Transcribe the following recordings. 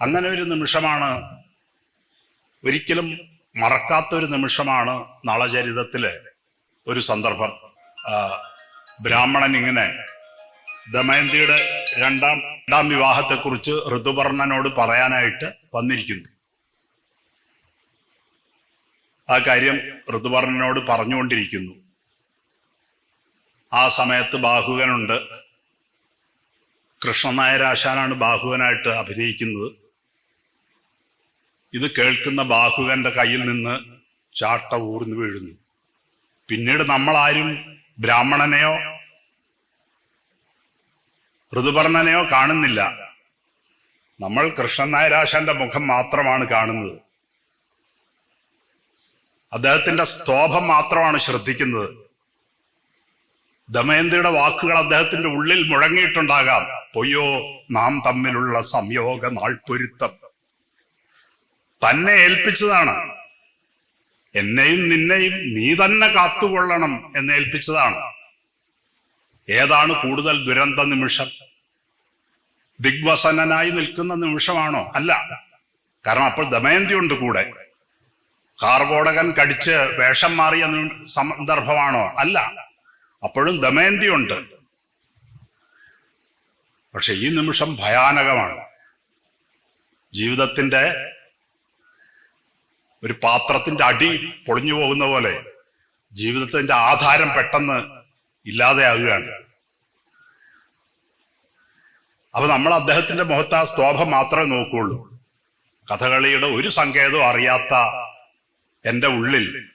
അങ്ങനെ ഒരു നിമിഷമാണ് ഒരിക്കലും മറക്കാത്ത ഒരു നിമിഷമാണ് നളചരിതത്തിലെ ഒരു സന്ദർഭം. ബ്രാഹ്മണൻ ഇങ്ങനെ ദമയന്തിയുടെ രണ്ടാം രണ്ടാം വിവാഹത്തെക്കുറിച്ച് ഋതുപർണനോട് പറയാനായിട്ട് വന്നിരിക്കുന്നു. ആ കാര്യം ഋതുപർണനോട് പറഞ്ഞുകൊണ്ടിരിക്കുന്നു. ആ സമയത്ത് ബാഹുകനുണ്ട്. കൃഷ്ണനായരാശാനാണ് ബാഹുവനായിട്ട് അഭിനയിക്കുന്നത്. ഇത് കേൾക്കുന്ന ബാഹുകന്റെ കയ്യിൽ നിന്ന് ചാട്ട ഊർന്നു വീഴുന്നു. പിന്നീട് നമ്മൾ ആരും ബ്രാഹ്മണനെയോ ഋതുപർണനെയോ കാണുന്നില്ല. നമ്മൾ കൃഷ്ണൻ നായരാശാന്റെ മുഖം മാത്രമാണ് കാണുന്നത്. അദ്ദേഹത്തിന്റെ സ്തോഭം മാത്രമാണ് ശ്രദ്ധിക്കുന്നത്. ദമയന്തിയുടെ വാക്കുകൾ അദ്ദേഹത്തിന്റെ ഉള്ളിൽ മുഴങ്ങിയിട്ടുണ്ടാകാം. പൊയ്യോ നാം തമ്മിലുള്ള സംയോഗ നാൾപ്പൊരുത്തം തന്നെ ഏൽപ്പിച്ചതാണ്. എന്നെയും നിന്നെയും നീ തന്നെ കാത്തുകൊള്ളണം എന്ന് ഏൽപ്പിച്ചതാണ്. ഏതാണ് കൂടുതൽ ദുരന്ത നിമിഷം? ദിഗ്വസനനായി നിൽക്കുന്ന നിമിഷമാണോ? അല്ല. കാരണം അപ്പോൾ ദമയന്തി ഉണ്ട് കൂടെ. കാർഗോടകൻ കടിച്ച് വേഷം മാറിയ സന്ദർഭമാണോ? അല്ല. അപ്പോഴും ദമയന്തി ഉണ്ട് പക്ഷെ ഈ നിമിഷം ഭയാനകമാണ്. ജീവിതത്തിന്റെ ഒരു പാത്രത്തിന്റെ അടി പൊളിഞ്ഞു പോകുന്ന പോലെ ജീവിതത്തിന്റെ ആധാരം പെട്ടെന്ന് ഇല്ലാതെയാകുകയാണ്. അപ്പൊ നമ്മൾ അദ്ദേഹത്തിന്റെ മുഖത്ത് ആ സ്തോഭം മാത്രമേ നോക്കുള്ളൂ. കഥകളിയുടെ ഒരു സങ്കേതവും അറിയാത്ത എന്റെ ഉള്ളിൽ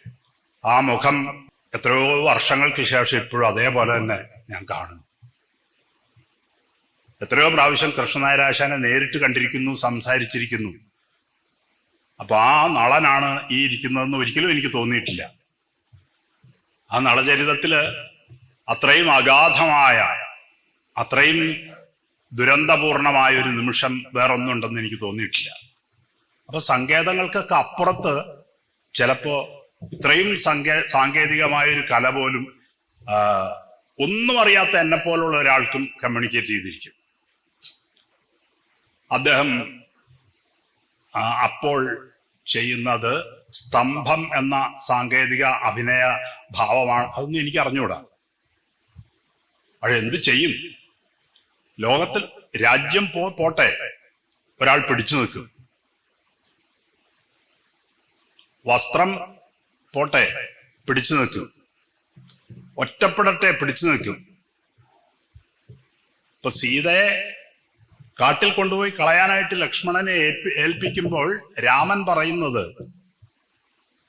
ആ മുഖം എത്രയോ വർഷങ്ങൾക്ക് ശേഷം ഇപ്പോഴും അതേപോലെ തന്നെ ഞാൻ കാണുന്നു. എത്രയോ പ്രാവശ്യം കൃഷ്ണനായരാശാനെ നേരിട്ട് കണ്ടിരിക്കുന്നു സംസാരിച്ചിരിക്കുന്നു. അപ്പൊ ആ നളനാണ് ഈ ഇരിക്കുന്നതെന്ന് ഒരിക്കലും എനിക്ക് തോന്നിയിട്ടില്ല. ആ നളചരിതത്തിൽ അത്രയും അഗാധമായ അത്രയും ദുരന്തപൂർണമായ ഒരു നിമിഷം വേറൊന്നുണ്ടെന്ന് എനിക്ക് തോന്നിയിട്ടില്ല. അപ്പൊ സങ്കേതങ്ങൾക്കൊക്കെ അപ്പുറത്ത് ചിലപ്പോ ഇത്രയും സങ്കേ സാങ്കേതികമായ ഒരു കല പോലും ഒന്നും അറിയാത്ത എന്നെ പോലുള്ള ഒരാൾക്കും കമ്മ്യൂണിക്കേറ്റ് ചെയ്തിരിക്കും. അദ്ദേഹം അപ്പോൾ ചെയ്യുന്നത് സ്തംഭം എന്ന സാങ്കേതിക അഭിനയ ഭാവമാണ്. അതൊന്നും എനിക്ക് അറിഞ്ഞുകൂടാ എന്ത് ചെയ്യും? ലോകത്തിൽ രാജ്യം പോ പോട്ടെ. ഒരാൾ പിടിച്ചു നിൽക്കും. വസ്ത്രം പോട്ടെ. പിടിച്ചു നിൽക്കും. ഒറ്റപ്പെടട്ടെ പിടിച്ചു നിൽക്കും. ഇപ്പൊ സീതയെ കാട്ടിൽ കൊണ്ടുപോയി കളയാനായിട്ട് ലക്ഷ്മണനെ ഏൽപ്പിക്കുമ്പോൾ രാമൻ പറയുന്നത്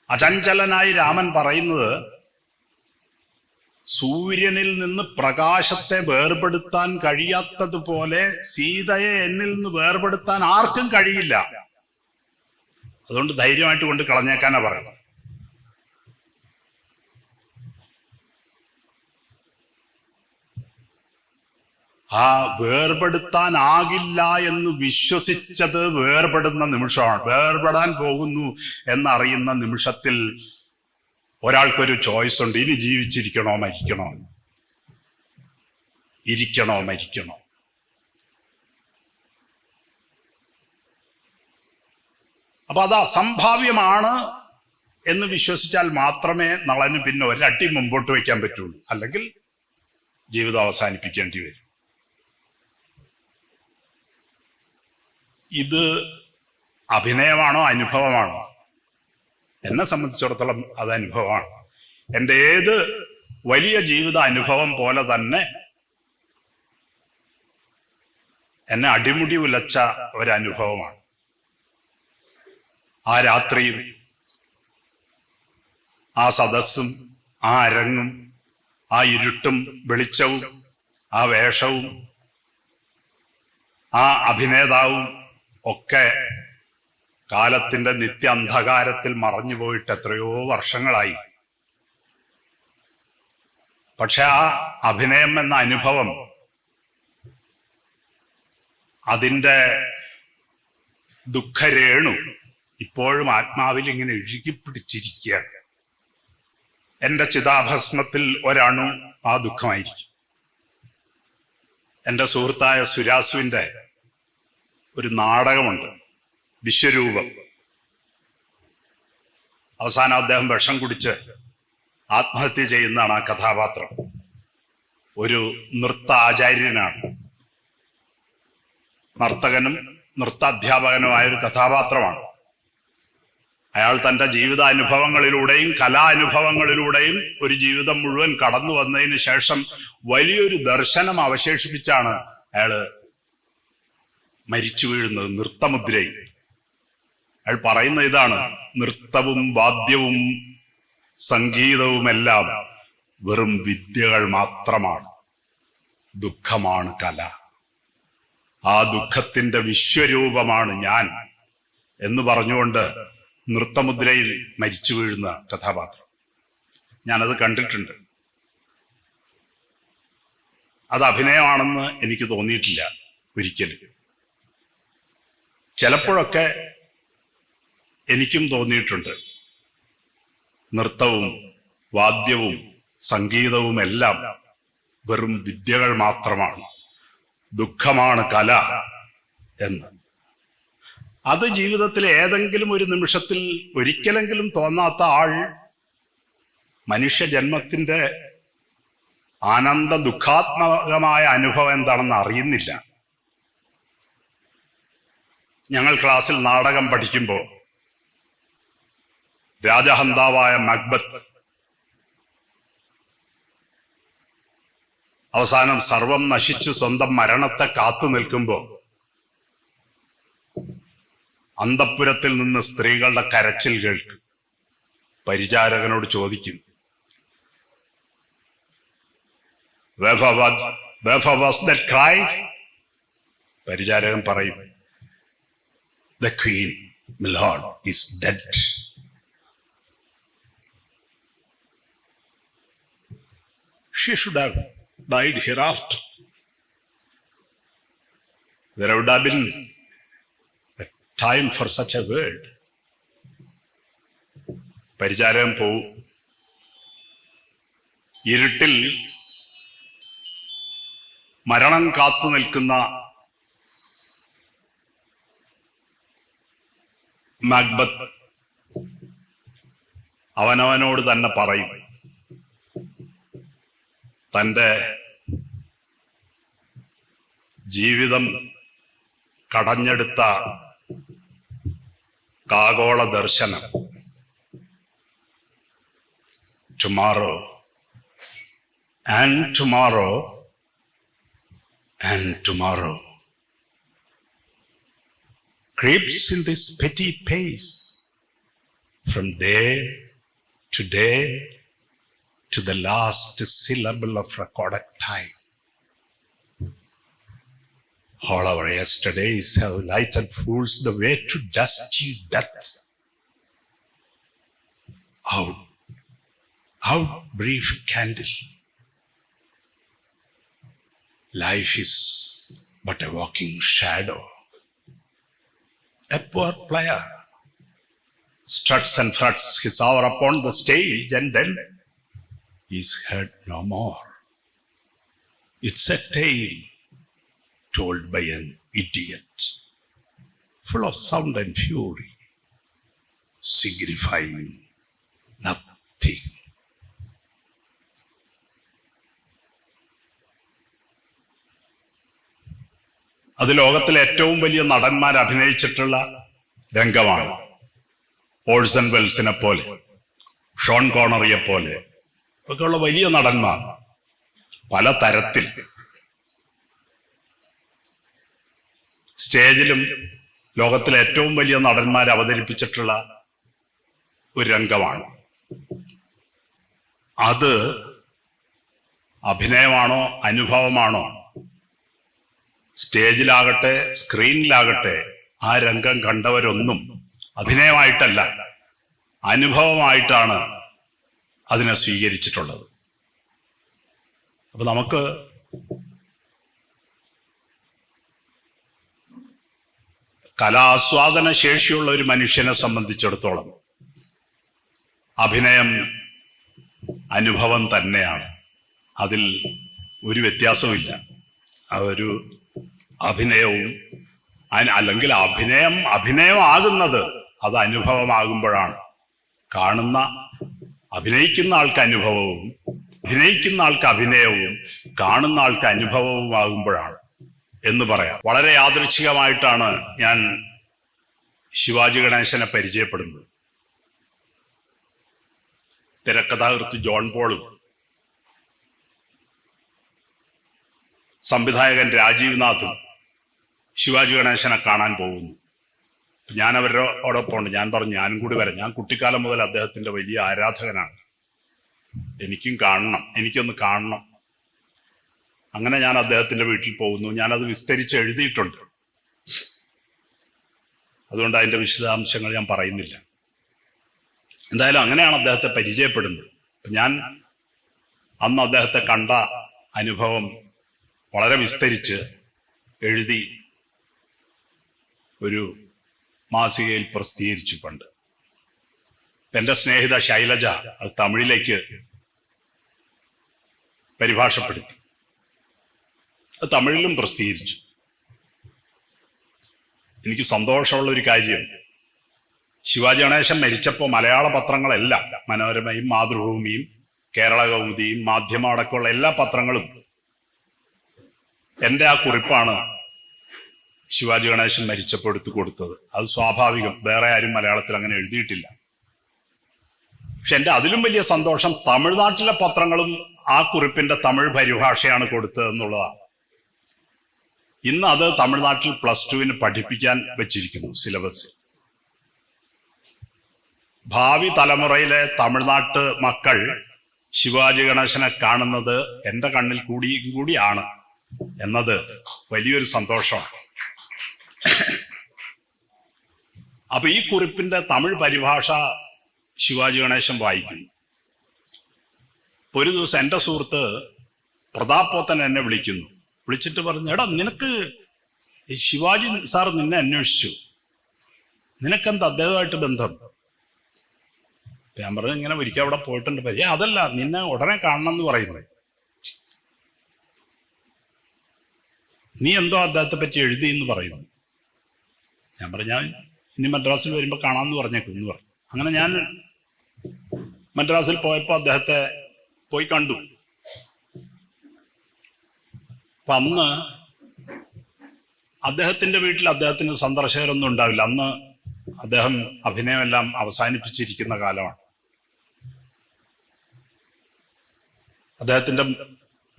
അചഞ്ചലനായി രാമൻ പറയുന്നത് സൂര്യനിൽ നിന്ന് പ്രകാശത്തെ വേർപെടുത്താൻ കഴിയാത്തതുപോലെ സീതയെ എന്നിൽ നിന്ന് വേർപെടുത്താൻ ആർക്കും കഴിയില്ല. അതുകൊണ്ട് ധൈര്യമായിട്ട് കൊണ്ട് കളഞ്ഞേക്കാനാ പറയുന്നത്. ആ വേർപെടുത്താനാകില്ല എന്ന് വിശ്വസിച്ചത് വേർപെടുന്ന നിമിഷമാണ്. വേർപെടാൻ പോകുന്നു എന്നറിയുന്ന നിമിഷത്തിൽ ഒരാൾക്കൊരു ചോയ്സ് ഉണ്ട്. ഇനി ജീവിച്ചിരിക്കണോ മരിക്കണോ? ഇരിക്കണോ മരിക്കണോ? അപ്പൊ അത് അസംഭാവ്യമാണ് എന്ന് വിശ്വസിച്ചാൽ മാത്രമേ നളന് പിന്നെ ഒരട്ടി മുമ്പോട്ട് വയ്ക്കാൻ പറ്റുള്ളൂ. അല്ലെങ്കിൽ ജീവിതം അവസാനിപ്പിക്കേണ്ടി വരും. ഇത് അഭിനയമാണോ അനുഭവമാണോ? എന്നെ സംബന്ധിച്ചിടത്തോളം അത് അനുഭവമാണ്. എന്റെ ഏത് വലിയ ജീവിത അനുഭവം പോലെ തന്നെ എന്നെ അടിമുടി ഉലച്ച ഒരനുഭവമാണ്. ആ രാത്രിയും ആ സദസ്സും ആ അരങ്ങും ആ ഇരുട്ടും വെളിച്ചവും ആ വേഷവും ആ അഭിനേതാവും ഒക്കെ കാലത്തിന്റെ നിത്യ അന്ധകാരത്തിൽ മറഞ്ഞു പോയിട്ട് എത്രയോ വർഷങ്ങളായി. പക്ഷെ ആ അഭിനയം എന്ന അനുഭവം അതിന്റെ ദുഃഖരേണു ഇപ്പോഴും ആത്മാവിൽ ഇങ്ങനെ ഇഴുകിപ്പിടിച്ചിരിക്കുകയാണ് എന്റെ ചിതാഭസ്മത്തിൽ ഒരണു ആ ദുഃഖമായിരിക്കും. എന്റെ സുഹൃത്തായ സുരാസുവിന്റെ ഒരു നാടകമുണ്ട്. വിശ്വരൂപം. അവസാനം അദ്ദേഹം വിഷം കുടിച്ച് ആത്മഹത്യ ചെയ്യുന്നതാണ് ആ കഥാപാത്രം. ഒരു നൃത്ത ആചാര്യനാണ്. നർത്തകനും നൃത്താധ്യാപകനുമായ ഒരു കഥാപാത്രമാണ്. അയാൾ തന്റെ ജീവിതാനുഭവങ്ങളിലൂടെയും കലാനുഭവങ്ങളിലൂടെയും ഒരു ജീവിതം മുഴുവൻ കടന്നു വന്നതിന് ശേഷം വലിയൊരു ദർശനം അവശേഷിപ്പിച്ചാണ് അയാൾ മരിച്ചു വീഴുന്നത് നൃത്തമുദ്രയിൽ അയാൾ പറയുന്ന ഇതാണ് നൃത്തവും വാദ്യവും സംഗീതവുമെല്ലാം വെറും വിദ്യകൾ മാത്രമാണ്. ദുഃഖമാണ് കല. ആ ദുഃഖത്തിന്റെ വിശ്വരൂപമാണ് ഞാൻ എന്ന് പറഞ്ഞുകൊണ്ട് നൃത്തമുദ്രയിൽ മരിച്ചു വീഴുന്ന കഥാപാത്രം. ഞാനത് കണ്ടിട്ടുണ്ട്. അത് അഭിനയമാണെന്ന് എനിക്ക് തോന്നിയിട്ടില്ല ഒരിക്കലും. ചിലപ്പോഴൊക്കെ എനിക്കും തോന്നിയിട്ടുണ്ട്. നൃത്തവും വാദ്യവും സംഗീതവും എല്ലാം വെറും വിദ്യകൾ മാത്രമാണ്. ദുഃഖമാണ് കല എന്ന്. അത് ജീവിതത്തിലെ ഏതെങ്കിലും ഒരു നിമിഷത്തിൽ ഒരിക്കലെങ്കിലും തോന്നാത്ത ആൾ മനുഷ്യ ജന്മത്തിന്റെ ആനന്ദ ദുഃഖാത്മകമായ അനുഭവം എന്താണെന്ന് അറിയുന്നില്ല. ഞങ്ങൾ ക്ലാസ്സിൽ നാടകം പഠിക്കുമ്പോൾ രാജഹന്താവായ മക്ബത്ത് അവസാനം സർവം നശിച്ച് സ്വന്തം മരണത്തെ കാത്തു നിൽക്കുമ്പോൾ അന്തപ്പുരത്തിൽ നിന്ന് സ്ത്രീകളുടെ കരച്ചിൽ കേൾക്കും. പരിചാരകനോട് ചോദിക്കും? പരിചാരകൻ പറയും. The my lord, is dead. she should have died hereafter. There would have been a time for such a word. പരിചാരം പോവും ഇരുട്ടിൽ മരണം കാത്തു നിൽക്കുന്ന മക്ബത്ത് അവനവനോട് തന്നെ പറയും. തന്റെ ജീവിതം കടഞ്ഞെടുത്ത കാഗോള ദർശനം. Tomorrow and tomorrow and tomorrow creeps in this petty pace from day to day to the last syllable of recorded time. All our yesterdays have lighted fools the way to dusty death. Out, out, brief candle. Life is but a walking shadow. A poor player struts and struts his hour upon the stage and then is heard no more. It's a tale told by an idiot, full of sound and fury, signifying അത് ലോകത്തിലെ ഏറ്റവും വലിയ നടന്മാർ അഭിനയിച്ചിട്ടുള്ള രംഗമാണ് Olsen വെൽസിനെ പോലെ Sean കോണറിയെ പോലെ ഒക്കെയുള്ള വലിയ നടന്മാർ പല തരത്തിൽ. സ്റ്റേജിലും ലോകത്തിലെ ഏറ്റവും വലിയ നടന്മാർ അവതരിപ്പിച്ചിട്ടുള്ള ഒരു രംഗമാണ്. അത് അഭിനയമാണോ അനുഭവമാണോ? സ്റ്റേജിലാകട്ടെ സ്ക്രീനിലാകട്ടെ ആ രംഗം കണ്ടവരൊന്നും അഭിനയമായിട്ടല്ല. അനുഭവമായിട്ടാണ് അതിനെ സ്വീകരിച്ചിട്ടുള്ളത്. അപ്പൊ നമുക്ക് കലാസ്വാദന ശേഷിയുള്ള ഒരു മനുഷ്യനെ സംബന്ധിച്ചിടത്തോളം അഭിനയം അനുഭവം തന്നെയാണ്. അതിൽ ഒരു വ്യത്യാസവുമില്ല. അതൊരു അഭിനയവും അല്ലെങ്കിൽ അഭിനയം അഭിനയമാകുന്നത് അത് അനുഭവമാകുമ്പോഴാണ്. കാണുന്ന അഭിനയിക്കുന്ന ആൾക്ക് അനുഭവവും അഭിനയിക്കുന്ന ആൾക്ക് അഭിനയവും കാണുന്ന ആൾക്ക് അനുഭവവുമാകുമ്പോഴാണ് എന്ന് പറയാം. വളരെ യാദൃച്ഛികമായിട്ടാണ് ഞാൻ ശിവാജി ഗണേശനെ പരിചയപ്പെടുന്നത്. തിരക്കഥാകൃത്ത് ജോൺ പോളും സംവിധായകൻ രാജീവ് നാഥും ശിവാജി ഗണേശനെ കാണാൻ പോകുന്നു. ഞാൻ അവരോടൊപ്പം ഉണ്ട് ഞാൻ പറഞ്ഞു ഞാനും കൂടി വരാം. ഞാൻ കുട്ടിക്കാലം മുതൽ അദ്ദേഹത്തിന്റെ വലിയ ആരാധകനാണ്. എനിക്കും കാണണം. എനിക്കൊന്ന് കാണണം. അങ്ങനെ ഞാൻ അദ്ദേഹത്തിന്റെ വീട്ടിൽ പോകുന്നു. ഞാനത് വിസ്തരിച്ച് എഴുതിയിട്ടുണ്ട്. അതുകൊണ്ട് അതിന്റെ വിശദാംശങ്ങൾ ഞാൻ പറയുന്നില്ല. എന്തായാലും അങ്ങനെയാണ് അദ്ദേഹത്തെ പരിചയപ്പെടുന്നത്. ഞാൻ അന്ന് അദ്ദേഹത്തെ കണ്ട അനുഭവം വളരെ വിസ്തരിച്ച് എഴുതി ഒരു മാസികയിൽ പ്രസിദ്ധീകരിച്ചു പണ്ട് എന്റെ സ്നേഹിത ശൈലജ അത് തമിഴിലേക്ക് പരിഭാഷപ്പെടുത്തി. അത് തമിഴിലും പ്രസിദ്ധീകരിച്ചു. എനിക്ക് സന്തോഷമുള്ള ഒരു കാര്യം. ശിവാജി ഗണേശൻ മരിച്ചപ്പോൾ മലയാള പത്രങ്ങളെല്ലാം മനോരമയും മാതൃഭൂമിയും കേരള കൗമുദിയും മാധ്യമം അടക്കമുള്ള എല്ലാ പത്രങ്ങളും എന്റെ ആ കുറിപ്പാണ് ശിവാജി ഗണേശൻ മരിച്ചപ്പോൾ എടുത്തു കൊടുത്തത്. അത് സ്വാഭാവികം. വേറെ ആരും മലയാളത്തിൽ അങ്ങനെ എഴുതിയിട്ടില്ല. പക്ഷെ എന്റെ അതിലും വലിയ സന്തോഷം തമിഴ്നാട്ടിലെ പത്രങ്ങളും ആ കുറിപ്പിന്റെ തമിഴ് പരിഭാഷയാണ് കൊടുത്തത് എന്നുള്ളതാണ്. ഇന്ന് അത് തമിഴ്നാട്ടിൽ പ്ലസ് ടുവിന് പഠിപ്പിക്കാൻ വെച്ചിരിക്കുന്നു സിലബസ്. ഭാവി തലമുറയിലെ തമിഴ്നാട്ട് മക്കൾ ശിവാജി ഗണേശനെ കാണുന്നത് എന്റെ കണ്ണിൽ കൂടിയും കൂടിയാണ് എന്നത് വലിയൊരു സന്തോഷമാണ്. അപ്പൊ ഈ കുറിപ്പിന്റെ തമിഴ് പരിഭാഷ ശിവാജി ഗണേശൻ വായിക്കുന്നു. ഒരു ദിവസം എന്റെ സുഹൃത്ത് പ്രതാപ്പോത്തൻ എന്നെ വിളിക്കുന്നു. വിളിച്ചിട്ട് പറഞ്ഞു എടാ നിനക്ക് ശിവാജി സാർ നിന്നെ അന്വേഷിച്ചു. നിനക്കെന്താ അദ്ദേഹമായിട്ട് ബന്ധം? ഞാൻ പറഞ്ഞു ഇങ്ങനെ ഒരിക്കൽ അവിടെ പോയിട്ടുണ്ട് ഏ അതല്ല നിന്നെ ഉടനെ കാണണം എന്ന് പറയുന്നത് നീ എന്തോ അദ്ദേഹത്തെ പറ്റി എഴുതി എന്ന് പറയുന്നു. ഞാൻ പറഞ്ഞാൽ ഇനി മദ്രാസിൽ വരുമ്പോൾ കാണാമെന്ന് പറഞ്ഞേക്കും എന്ന് പറഞ്ഞു. അങ്ങനെ ഞാൻ മദ്രാസിൽ പോയപ്പോൾ അദ്ദേഹത്തെ പോയി കണ്ടു. അപ്പം അന്ന് അദ്ദേഹത്തിന്റെ വീട്ടിൽ അദ്ദേഹത്തിന് സന്ദർശകരൊന്നും ഉണ്ടാവില്ല. അന്ന് അദ്ദേഹം അഭിനയമെല്ലാം അവസാനിപ്പിച്ചിരിക്കുന്ന കാലമാണ്. അദ്ദേഹത്തിന്റെ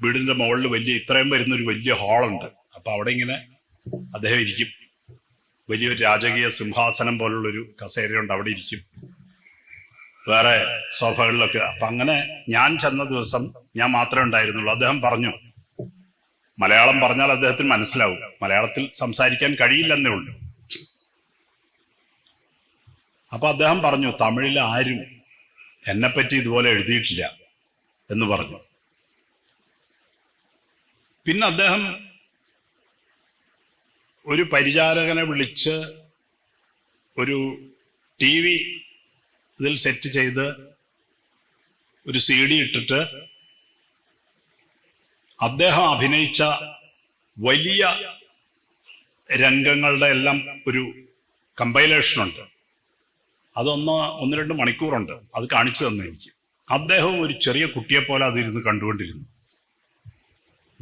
വീടിന്റെ മുകളിൽ വലിയ ഇത്രയും വരുന്ന ഒരു വലിയ ഹാളുണ്ട്. അപ്പൊ അവിടെ ഇങ്ങനെ അദ്ദേഹം ഇരിക്കും. വലിയൊരു രാജകീയ സിംഹാസനം പോലുള്ളൊരു കസേരയുണ്ട് അവിടെ ഇരിക്കും. വേറെ സോഫകളിലൊക്കെ. അപ്പൊ അങ്ങനെ ഞാൻ ചെന്ന ദിവസം ഞാൻ മാത്രമേ ഉണ്ടായിരുന്നുള്ളൂ. അദ്ദേഹം പറഞ്ഞു മലയാളം പറഞ്ഞാൽ അദ്ദേഹത്തിന് മനസ്സിലാവും. മലയാളത്തിൽ സംസാരിക്കാൻ കഴിയില്ലെന്നേ ഉള്ളൂ. അപ്പൊ അദ്ദേഹം പറഞ്ഞു തമിഴിൽ ആരും എന്നെപ്പറ്റി ഇതുപോലെ എഴുതിയിട്ടില്ല എന്ന് പറഞ്ഞു. പിന്നെ അദ്ദേഹം ഒരു പരിചാരകനെ വിളിച്ച് ഒരു ടി വി ഇതിൽ സെറ്റ് ചെയ്ത് ഒരു സി ഡി ഇട്ടിട്ട് അദ്ദേഹം അഭിനയിച്ച വലിയ രംഗങ്ങളുടെ എല്ലാം ഒരു കമ്പൈലേഷനുണ്ട് അതൊന്ന് ഒന്ന് രണ്ട് മണിക്കൂറുണ്ട്. അത് കാണിച്ചു തന്നു എനിക്ക്. അദ്ദേഹവും ഒരു ചെറിയ കുട്ടിയെപ്പോലെ അതിരുന്ന് കണ്ടുകൊണ്ടിരുന്നു.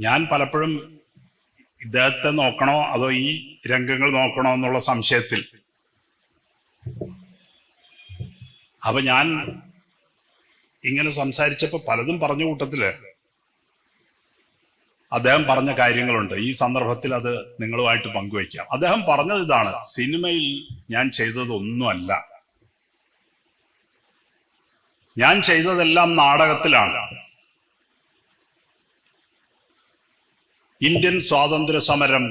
ഞാൻ പലപ്പോഴും ഇദ്ദേഹത്തെ നോക്കണോ അതോ ഈ രംഗങ്ങൾ നോക്കണോ എന്നുള്ള സംശയത്തിൽ? അപ്പൊ ഞാൻ ഇങ്ങനെ സംസാരിച്ചപ്പോ പലതും പറഞ്ഞ കൂട്ടത്തിൽ അദ്ദേഹം പറഞ്ഞ കാര്യങ്ങളുണ്ട്. ഈ സന്ദർഭത്തിൽ അത് നിങ്ങളുമായിട്ട് പങ്കുവയ്ക്കാം. അദ്ദേഹം പറഞ്ഞത് ഇതാണ് സിനിമയിൽ ഞാൻ ചെയ്തതൊന്നുമല്ല. ഞാൻ ചെയ്തതെല്ലാം നാടകത്തിലാണ്. ഇന്ത്യൻ സ്വാതന്ത്ര്യ സമരം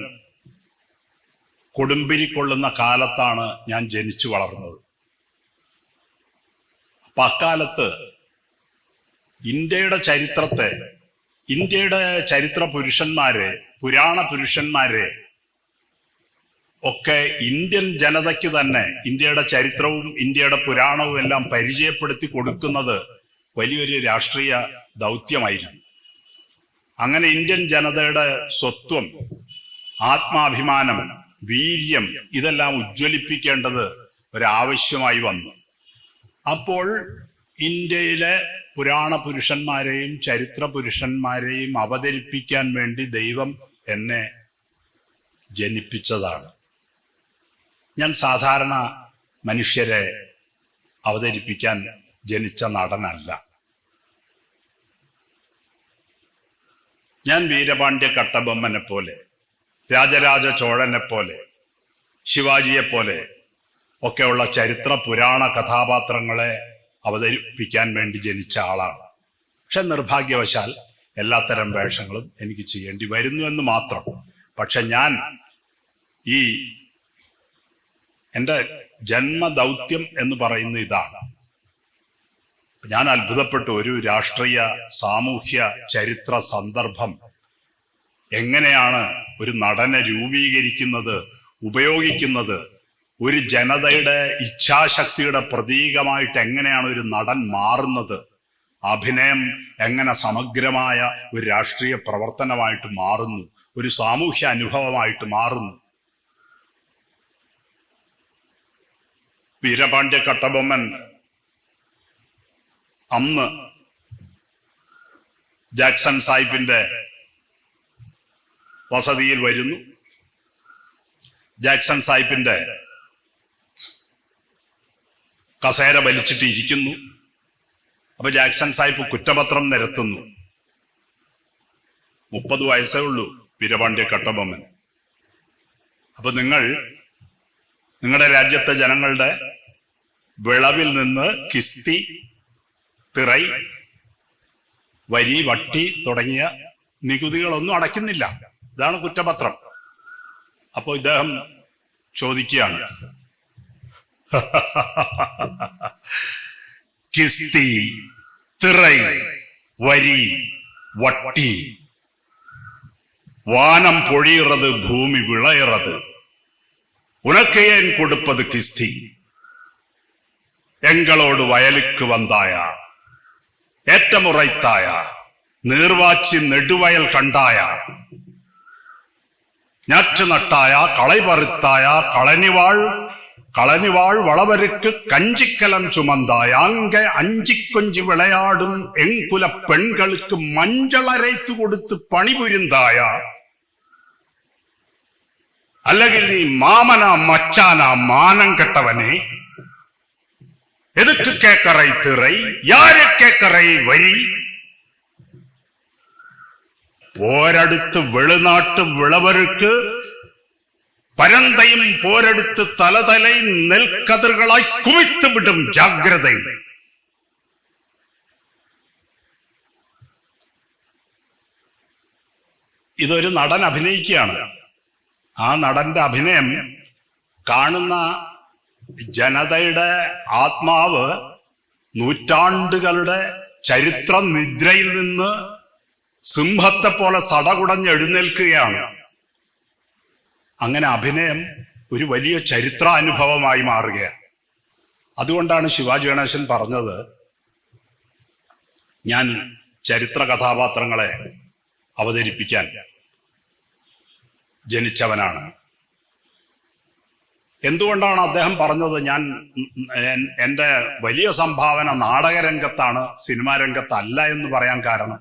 കൊടുമ്പിരിക്കൊള്ളുന്ന കാലത്താണ് ഞാൻ ജനിച്ചു വളർന്നത്. അപ്പൊ അക്കാലത്ത് ഇന്ത്യയുടെ ചരിത്രത്തെ ഇന്ത്യയുടെ ചരിത്ര പുരുഷന്മാരെ പുരാണ പുരുഷന്മാരെ ഒക്കെ ഇന്ത്യൻ ജനതയ്ക്ക് തന്നെ ഇന്ത്യയുടെ ചരിത്രവും ഇന്ത്യയുടെ പുരാണവും എല്ലാം പരിചയപ്പെടുത്തി കൊടുക്കുന്നത് വലിയൊരു രാഷ്ട്രീയ ദൗത്യമായിരുന്നു. അങ്ങനെ ഇന്ത്യൻ ജനതയുടെ സ്വത്വം ആത്മാഭിമാനം വീര്യം ഇതെല്ലാം ഉജ്ജ്വലിപ്പിക്കേണ്ടത് ഒരാവശ്യമായി വന്നു. അപ്പോൾ ഇന്ത്യയിലെ പുരാണ പുരുഷന്മാരെയും ചരിത്ര പുരുഷന്മാരെയും അവതരിപ്പിക്കാൻ വേണ്ടി ദൈവം എന്നെ ജനിപ്പിച്ചതാണ്. ഞാൻ സാധാരണ മനുഷ്യരെ അവതരിപ്പിക്കാൻ ജനിച്ച നടനല്ല. ഞാൻ വീരപാണ്ഡ്യ കട്ടബൊമ്മനെ പോലെ രാജരാജ ചോഴനെ പോലെ ശിവാജിയെ പോലെ ഒക്കെയുള്ള ചരിത്ര പുരാണ കഥാപാത്രങ്ങളെ അവതരിപ്പിക്കാൻ വേണ്ടി ജനിച്ച ആളാണ്. പക്ഷെ നിർഭാഗ്യവശാൽ എല്ലാത്തരം വേഷങ്ങളും എനിക്ക് ചെയ്യേണ്ടി വരുന്നു എന്ന് മാത്രം. പക്ഷെ ഞാൻ ഈ എന്റെ ജന്മദൗത്യം എന്ന് പറയുന്ന ഇതാണ്. ഞാൻ അത്ഭുതപ്പെട്ടു. ഒരു രാഷ്ട്രീയ സാമൂഹ്യ ചരിത്ര സന്ദർഭം. എങ്ങനെയാണ് ഒരു നടനെ രൂപീകരിക്കുന്നത് ഉപയോഗിക്കുന്നത്? ഒരു ജനതയുടെ ഇച്ഛാശക്തിയുടെ പ്രതീകമായിട്ട് എങ്ങനെയാണ് ഒരു നടൻ മാറുന്നത്? അഭിനയം എങ്ങനെ സമഗ്രമായ ഒരു രാഷ്ട്രീയ പ്രവർത്തനമായിട്ട് മാറുന്നു? ഒരു സാമൂഹ്യ അനുഭവമായിട്ട് മാറുന്നു? വീരപാണ്ഡ്യ കട്ടബൊമ്മൻ അന്ന് ജാക്സൺ സാഹിബിന്റെ വസതിയിൽ വരുന്നു. ജാക്സൺ സാഹിബിന്റെ കസേര വലിച്ചിട്ട് ഇരിക്കുന്നു അപ്പൊ ജാക്സൺ സാഹിബ് കുറ്റപത്രം നിരത്തുന്നു. മുപ്പത് വയസ്സേ ഉള്ളൂ വീരപാണ്ഡ്യ കട്ടബൊമ്മൻ. അപ്പൊ നിങ്ങൾ നിങ്ങളുടെ രാജ്യത്തെ ജനങ്ങളുടെ വിളവിൽ നിന്ന് കിസ്തി തിറൈ വരി വട്ടി തുടങ്ങിയ നികുതികളൊന്നും അടയ്ക്കുന്നില്ല. ഇതാണ് കുറ്റപത്രം. അപ്പോൾ ഇദ്ദേഹം ചോദിക്കുകയാണ്. കിസ്തി തിറൈ വരി വട്ടി. വാനം പൊഴിയറത് ഭൂമി വിളയറത്. ഉനക്കയൻ കൊടുപ്പത് കിസ്തി? എങ്ങളോട് വയലുക്ക് വന്തായ? ഏറ്റമുറയ്ത്തായ നീർവാച്ചി നെടുവയൽ കണ്ടായ ഞാറ്റുനട്ടായ കളൈപറുത്തായ കളനിവാൾ കളനിവാൾ വളവരുക്ക് കഞ്ചിക്കലം ചുമന്തായ അങ്ങെ അഞ്ചിക്കൊഞ്ചി വിളയാടും എങ്കുല പെൺകൾക്ക് മഞ്ചളരയ്ത്തു കൊടുത്ത് പണിപുരിന്തായ അല്ലെങ്കിൽ നീ മാമന മച്ചാന മാനം കെട്ടവനെ എതുക്ക് കേക്കറൈ തിറൈ യാരെ കേക്കറൈ വരി പോരടുത്ത് വെളുനാട്ട് വിളവർക്ക് പരന്തയും പോരെടുത്ത് തലതലൈ നെൽക്കതിർകളായി കുമിത്ത് വിടും ജാഗ്രത ഇതൊരു നടൻ അഭിനയിക്കുകയാണ് ആ നടന്റെ അഭിനയം കാണുന്ന ജനതയുടെ ആത്മാവ് നൂറ്റാണ്ടുകളുടെ ചരിത്ര നിദ്രയിൽ നിന്ന് സിംഹത്തെ പോലെ സടകുടഞ്ഞ് എഴുന്നേൽക്കുകയാണ്. അങ്ങനെ അഭിനയം ഒരു വലിയ ചരിത്രാനുഭവമായി മാറുകയാണ്. അതുകൊണ്ടാണ് ശിവാജി ഗണേശൻ പറഞ്ഞത് ഞാൻ ചരിത്ര കഥാപാത്രങ്ങളെ അവതരിപ്പിക്കാൻ ജനിച്ചവനാണ്. എന്തുകൊണ്ടാണ് അദ്ദേഹം പറഞ്ഞത് ഞാൻ എൻ- എന്റെ വലിയ സംഭാവന നാടകരംഗത്താണ് സിനിമാ രംഗത്തല്ല എന്ന് പറയാൻ കാരണം?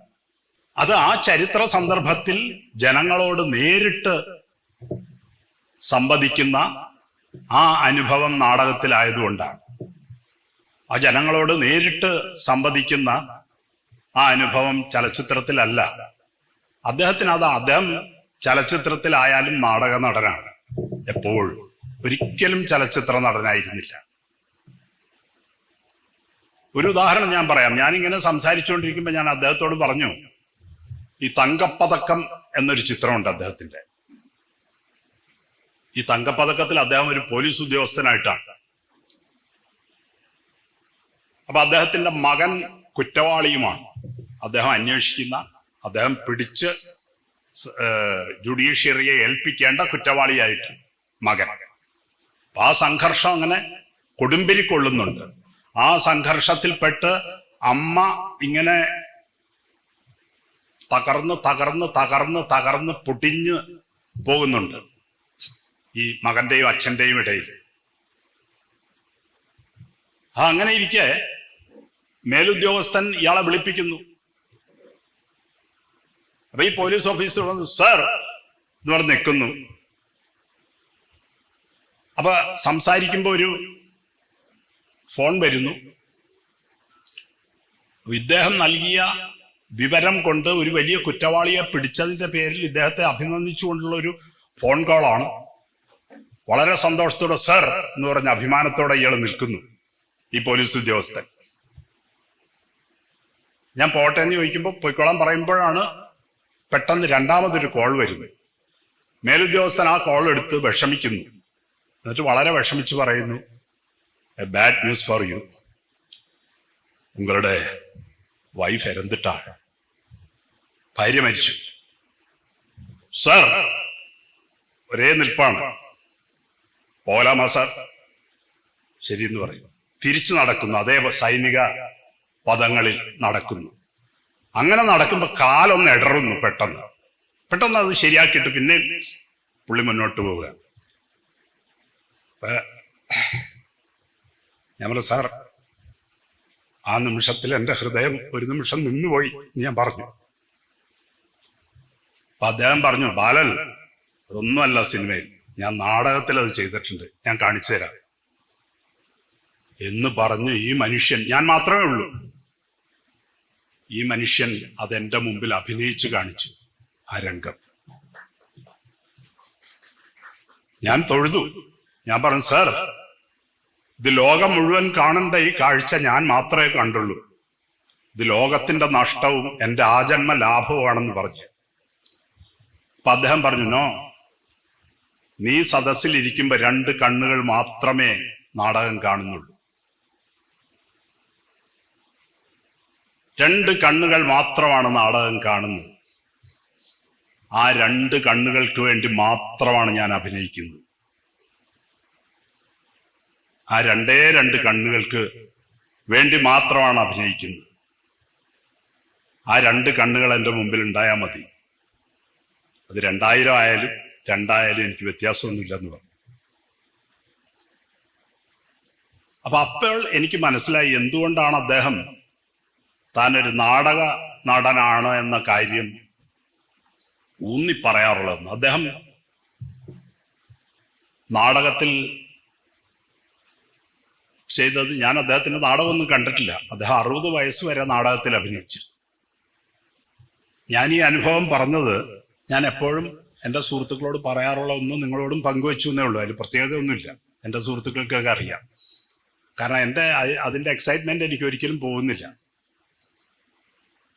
അത് ആ ചരിത്ര സന്ദർഭത്തിൽ ജനങ്ങളോട് നേരിട്ട് സംവദിക്കുന്ന ആ അനുഭവം നാടകത്തിലായതുകൊണ്ടാണ്. ആ ജനങ്ങളോട് നേരിട്ട് സംവദിക്കുന്ന ആ അനുഭവം ചലച്ചിത്രത്തിലല്ല. അദ്ദേഹത്തിന് അത് അദ്ദേഹം ചലച്ചിത്രത്തിലായാലും നാടക നടനാണ് എപ്പോഴും. ഒരിക്കലും ചലച്ചിത്ര നടനായിരുന്നില്ല. ഒരു ഉദാഹരണം ഞാൻ പറയാം. ഞാനിങ്ങനെ സംസാരിച്ചുകൊണ്ടിരിക്കുമ്പോൾ ഞാൻ അദ്ദേഹത്തോട് പറഞ്ഞു ഈ തങ്കപ്പതക്കം എന്നൊരു ചിത്രമുണ്ട് അദ്ദേഹത്തിന്റെ. ഈ തങ്കപ്പതക്കത്തിൽ അദ്ദേഹം ഒരു പോലീസ് ഉദ്യോഗസ്ഥനായിട്ടാണ്. അപ്പൊ അദ്ദേഹത്തിന്റെ മകൻ കുറ്റവാളിയുമാണ്. അദ്ദേഹം അന്വേഷിക്കുന്ന അദ്ദേഹം പിടിച്ച് ജുഡീഷ്യറിയെ ഏൽപ്പിക്കേണ്ട കുറ്റവാളിയായിട്ട് മകൻ. ആ സംഘർഷം അങ്ങനെ കൊടുമ്പിരിക്കൊള്ളുന്നുണ്ട് ആ സംഘർഷത്തിൽപ്പെട്ട് അമ്മ ഇങ്ങനെ തകർന്ന് തകർന്ന് തകർന്ന് തകർന്ന് പൊട്ടിഞ്ഞ് പോകുന്നുണ്ട്. ഈ മകന്റെയും അച്ഛന്റെയും ഇടയിൽ. ആ അങ്ങനെ ഇരിക്കെ മേലുദ്യോഗസ്ഥൻ ഇയാളെ വിളിപ്പിക്കുന്നു. അപ്പൊ ഈ പോലീസ് ഓഫീസർ സർ എന്ന് പറഞ്ഞ് നിൽക്കുന്നു. അപ്പൊ സംസാരിക്കുമ്പോ ഒരു ഫോൺ വരുന്നു. ഇദ്ദേഹം നൽകിയ വിവരം കൊണ്ട് ഒരു വലിയ കുറ്റവാളിയെ പിടിച്ചതിന്റെ പേരിൽ ഇദ്ദേഹത്തെ അഭിനന്ദിച്ചുകൊണ്ടുള്ള ഒരു ഫോൺ കോളാണ് വളരെ സന്തോഷത്തോടെ സർ എന്ന് പറഞ്ഞ അഭിമാനത്തോടെ ഇയാൾ നിൽക്കുന്നു ഈ പോലീസ് ഉദ്യോഗസ്ഥൻ. ഞാൻ പോട്ടെ എന്ന് ചോദിക്കുമ്പോൾ പൊയ്ക്കോളാൻ പറയുമ്പോഴാണ് പെട്ടെന്ന് രണ്ടാമതൊരു കോൾ വരുന്നത്. മേലുദ്യോഗസ്ഥൻ ആ കോൾ എടുത്ത് വിഷമിക്കുന്നു. എന്നിട്ട് വളരെ വിഷമിച്ച് പറയുന്നു a bad news for you നിങ്ങളുടെ വൈഫ് എരന്തിട്ടാണ് ഭാര്യ മരിച്ചു. സർ ഒരേ നിൽപ്പാണ്. പോലാമ സാർ ശരിയെന്ന് പറയും. തിരിച്ചു നടക്കുന്നു. അതേ സൈനിക പദങ്ങളിൽ നടക്കുന്നു. അങ്ങനെ നടക്കുമ്പോ കാലൊന്ന് ഇടറുന്നു പെട്ടെന്ന്. പെട്ടെന്ന് അത് ശരിയാക്കിയിട്ട് പിന്നെ പുള്ളി മുന്നോട്ട് പോവുക. ഞാൻ സാർ ആ നിമിഷത്തിൽ എന്റെ ഹൃദയം ഒരു നിമിഷം നിന്നുപോയി ഞാൻ പറഞ്ഞു. അപ്പൊ അദ്ദേഹം പറഞ്ഞു ബാലൻ അതൊന്നുമല്ല സിനിമയിൽ. ഞാൻ നാടകത്തിൽ അത് ചെയ്തിട്ടുണ്ട്. ഞാൻ കാണിച്ചു തരാം. എന്ന് പറഞ്ഞു ഈ മനുഷ്യൻ ഞാൻ മാത്രമേ ഉള്ളൂ. ഈ മനുഷ്യൻ അതെന്റെ മുമ്പിൽ അഭിനയിച്ചു കാണിച്ചു ആ രംഗം. ഞാൻ തൊഴുതു. ഞാൻ പറഞ്ഞു സാർ ഇത് ലോകം മുഴുവൻ കാണേണ്ട ഈ കാഴ്ച ഞാൻ മാത്രമേ കണ്ടുള്ളൂ. ഇത് ലോകത്തിന്റെ നഷ്ടവും എന്റെ ആജന്മ ലാഭവുമാണെന്ന് പറഞ്ഞു. അപ്പൊ അദ്ദേഹം പറഞ്ഞു നോ നീ സദസ്സിൽ ഇരിക്കുമ്പോ രണ്ട് കണ്ണുകൾ മാത്രമേ നാടകം കാണുന്നുള്ളൂ. രണ്ട് കണ്ണുകൾ മാത്രമാണ് നാടകം കാണുന്നത്. ആ രണ്ട് കണ്ണുകൾക്ക് വേണ്ടി മാത്രമാണ് ഞാൻ അഭിനയിക്കുന്നത്. ആ രണ്ടേ രണ്ട് കണ്ണുകൾക്ക് വേണ്ടി മാത്രമാണ് അഭിനയിക്കുന്നത്. ആ രണ്ട് കണ്ണുകൾ എന്റെ മുമ്പിൽ ഉണ്ടായാൽ മതി. അത് രണ്ടായിരം ആയാലും രണ്ടായാലും എനിക്ക് വ്യത്യാസമൊന്നുമില്ലെന്ന് പറഞ്ഞു. അപ്പൊ അപ്പോൾ എനിക്ക് മനസ്സിലായി എന്തുകൊണ്ടാണ് അദ്ദേഹം താനൊരു നാടക നടനാണ് എന്ന കാര്യം ഊന്നി പറയാറുള്ളതെന്ന്. അദ്ദേഹം നാടകത്തിൽ ചെയ്തത് ഞാൻ അദ്ദേഹത്തിന്റെ നാടകമൊന്നും കണ്ടിട്ടില്ല. അദ്ദേഹം അറുപത് വയസ്സ് വരെ നാടകത്തിൽ അഭിനയിച്ചു. ഞാൻ ഈ അനുഭവം പറഞ്ഞത് ഞാൻ എപ്പോഴും എന്റെ സുഹൃത്തുക്കളോട് പറയാറുള്ള ഒന്നും നിങ്ങളോടും പങ്കുവെച്ചു എന്നേ ഉള്ളൂ. അതിൽ പ്രത്യേകതയൊന്നുമില്ല. എന്റെ സുഹൃത്തുക്കൾക്കൊക്കെ അറിയാം. കാരണം എന്റെ അതിന്റെ എക്സൈറ്റ്മെന്റ് എനിക്ക് ഒരിക്കലും പോകുന്നില്ല.